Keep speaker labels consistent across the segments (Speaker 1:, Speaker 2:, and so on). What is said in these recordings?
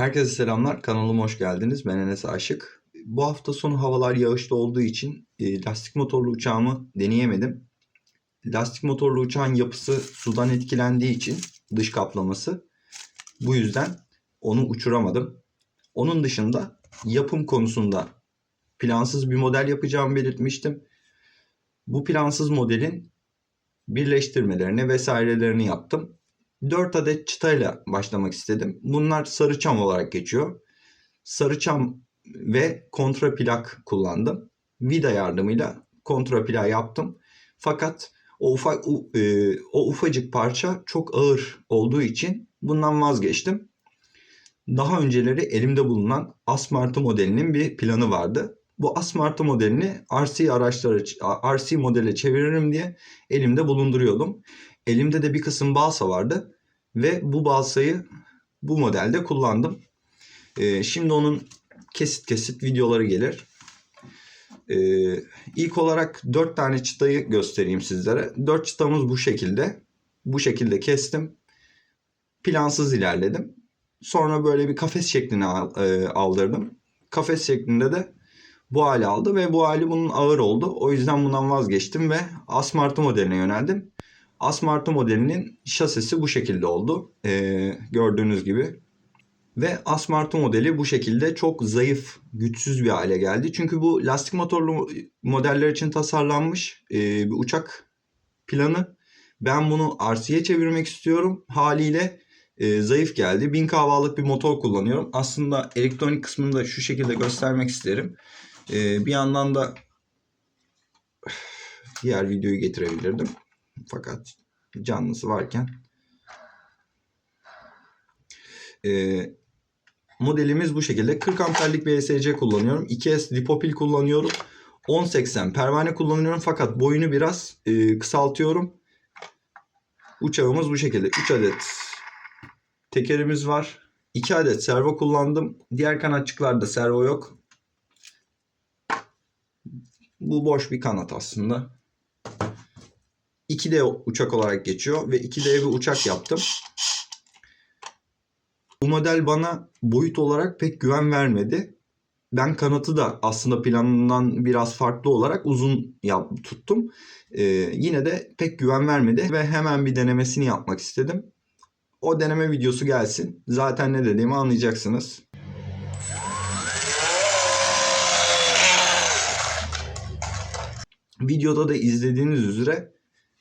Speaker 1: Herkese selamlar. Kanalıma hoş geldiniz. Ben Enes Aşık. Bu hafta sonu havalar yağışlı olduğu için e, lastik motorlu uçağımı deneyemedim. Lastik motorlu uçağın yapısı sudan etkilendiği için dış kaplaması. Bu yüzden onu uçuramadım. Onun dışında yapım konusunda plansız bir model yapacağımı belirtmiştim. Bu plansız modelin birleştirmelerini vesairelerini yaptım. 4 adet çıtayla başlamak istedim. Bunlar sarıçam olarak geçiyor. Sarıçam ve kontraplak kullandım. Vida yardımıyla kontraplak yaptım. Fakat o ufak e, o ufacık parça çok ağır olduğu için bundan vazgeçtim. Daha önceleri elimde bulunan Asmartı modelinin bir planı vardı. Bu Asmartı modelini RC araçlara RC modele çeviririm diye elimde bulunduruyordum. Elimde de bir kısım balsa vardı ve bu balsayı bu modelde kullandım. Ee, şimdi onun kesit kesit videoları gelir. Ee, ilk olarak 4 tane çıtayı göstereyim sizlere. 4 çıtamız bu şekilde. Bu şekilde kestim. Plansız ilerledim. Sonra böyle bir kafes şekline al- e, aldırdım. Kafes şeklinde de bu hali aldı ve bu hali bunun ağır oldu. O yüzden bundan vazgeçtim ve Asmartı modeline yöneldim. Asmartı modelinin şasisi bu şekilde oldu. Ee, gördüğünüz gibi. Ve Asmartı modeli bu şekilde çok zayıf, güçsüz bir hale geldi. Çünkü bu lastik motorlu modeller için tasarlanmış e, bir uçak planı. Ben bunu RC'ye çevirmek istiyorum. Haliyle e, zayıf geldi. 1000 kahvalık bir motor kullanıyorum. Aslında elektronik kısmını da şu şekilde göstermek isterim. E, bir yandan da diğer videoyu getirebilirdim. Fakat canlısı varken Ee, modelimiz bu şekilde. 40 amperlik bir ESC kullanıyorum. 2S lipopil kullanıyorum. 1080 pervane kullanıyorum fakat boyunu biraz e, kısaltıyorum. Uçağımız bu şekilde. 3 adet tekerimiz var. 2 adet servo kullandım. Diğer kanatçıklarda servo yok. Bu boş bir kanat aslında. 2D uçak olarak geçiyor ve 2D bir uçak yaptım. Bu model bana boyut olarak pek güven vermedi. Ben kanatı da aslında planından biraz farklı olarak uzun yap, tuttum. Ee, yine de pek güven vermedi ve hemen bir denemesini yapmak istedim. O deneme videosu gelsin. Zaten ne dediğimi anlayacaksınız. Videoda da izlediğiniz üzere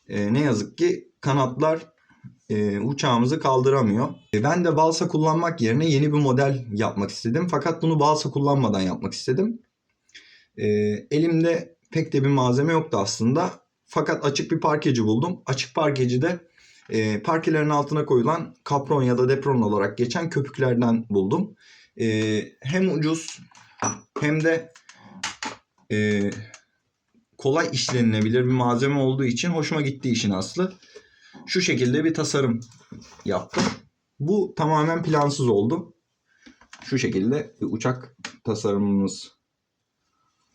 Speaker 1: e, ne yazık ki kanatlar e, uçağımızı kaldıramıyor. E, ben de balsa kullanmak yerine yeni bir model yapmak istedim. Fakat bunu balsa kullanmadan yapmak istedim. E, elimde pek de bir malzeme yoktu aslında. Fakat açık bir parkeci buldum. Açık parkeci de e, parkelerin altına koyulan kapron ya da depron olarak geçen köpüklerden buldum. E, hem ucuz hem de e, kolay işlenilebilir bir malzeme olduğu için hoşuma gitti işin aslı. Şu şekilde bir tasarım yaptım. Bu tamamen plansız oldu. Şu şekilde bir uçak tasarımımız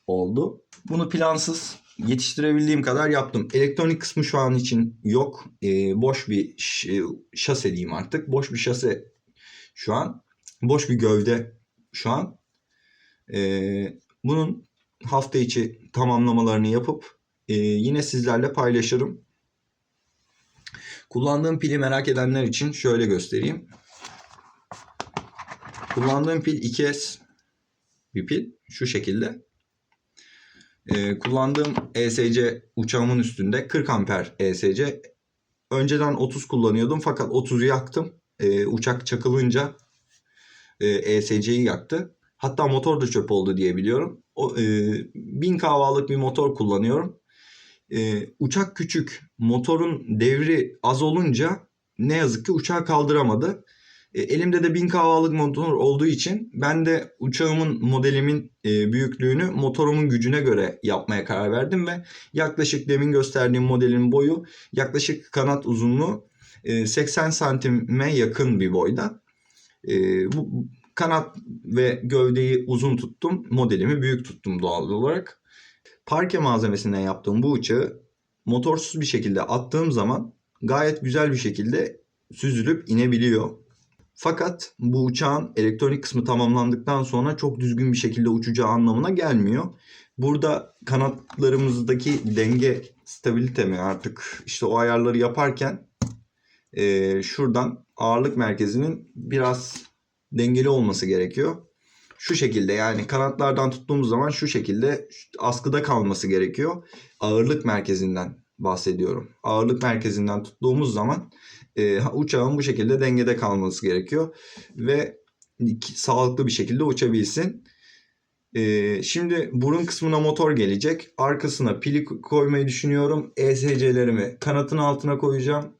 Speaker 1: oldu. Bunu plansız yetiştirebildiğim kadar yaptım. Elektronik kısmı şu an için yok. Ee, boş bir ş- şase diyeyim artık. Boş bir şase şu an. Boş bir gövde şu an. Ee, bunun hafta içi tamamlamalarını yapıp e, yine sizlerle paylaşırım. Kullandığım pili merak edenler için şöyle göstereyim. Kullandığım pil 2S bir pil. Şu şekilde. Ee, kullandığım ESC uçağımın üstünde 40 amper ESC. Önceden 30 kullanıyordum fakat 30'u yaktım. Ee, uçak çakılınca e, ESC'yi yaktı. Hatta motor da çöp oldu diye biliyorum. O, e, 1000 kahvalık bir motor kullanıyorum. Ee, uçak küçük, motorun devri az olunca ne yazık ki uçağı kaldıramadı. E, elimde de 1000 kahvalık motor olduğu için ben de uçağımın modelimin e, büyüklüğünü motorumun gücüne göre yapmaya karar verdim ve yaklaşık demin gösterdiğim modelin boyu yaklaşık kanat uzunluğu e, 80 santime yakın bir boyda. E, bu kanat ve gövdeyi uzun tuttum, modelimi büyük tuttum doğal olarak. Parke malzemesinden yaptığım bu uçağı motorsuz bir şekilde attığım zaman gayet güzel bir şekilde süzülüp inebiliyor. Fakat bu uçağın elektronik kısmı tamamlandıktan sonra çok düzgün bir şekilde uçacağı anlamına gelmiyor. Burada kanatlarımızdaki denge stabilite mi artık işte o ayarları yaparken e, şuradan ağırlık merkezinin biraz dengeli olması gerekiyor. Şu şekilde yani kanatlardan tuttuğumuz zaman şu şekilde askıda kalması gerekiyor. Ağırlık merkezinden bahsediyorum. Ağırlık merkezinden tuttuğumuz zaman e, uçağın bu şekilde dengede kalması gerekiyor ve sağlıklı bir şekilde uçabilsin. E, şimdi burun kısmına motor gelecek. Arkasına pili koymayı düşünüyorum. ESC'lerimi kanatın altına koyacağım.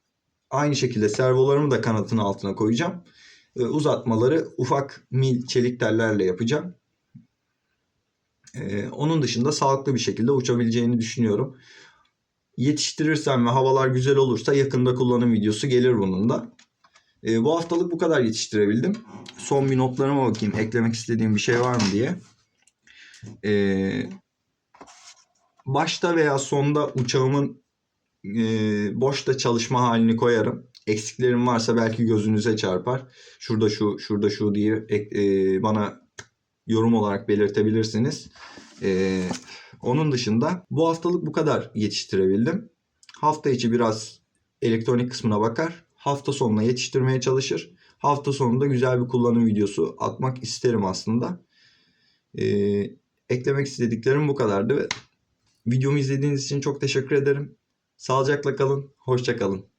Speaker 1: Aynı şekilde servolarımı da kanatın altına koyacağım. E, uzatmaları ufak mil çelik tellerle yapacağım. E, onun dışında sağlıklı bir şekilde uçabileceğini düşünüyorum. Yetiştirirsem ve havalar güzel olursa yakında kullanım videosu gelir bunun da. E, bu haftalık bu kadar yetiştirebildim. Son bir notlarıma bakayım. Eklemek istediğim bir şey var mı diye. Başta veya sonda uçağımın boşta çalışma halini koyarım. Eksiklerim varsa belki gözünüze çarpar. Şurada şu, şurada şu diye e, bana yorum olarak belirtebilirsiniz. E, onun dışında bu haftalık bu kadar yetiştirebildim. Hafta içi biraz elektronik kısmına bakar. Hafta sonuna yetiştirmeye çalışır. Hafta sonunda güzel bir kullanım videosu atmak isterim aslında. E, eklemek istediklerim bu kadardı. Videomu izlediğiniz için çok teşekkür ederim. Sağlıcakla kalın. Hoşça kalın.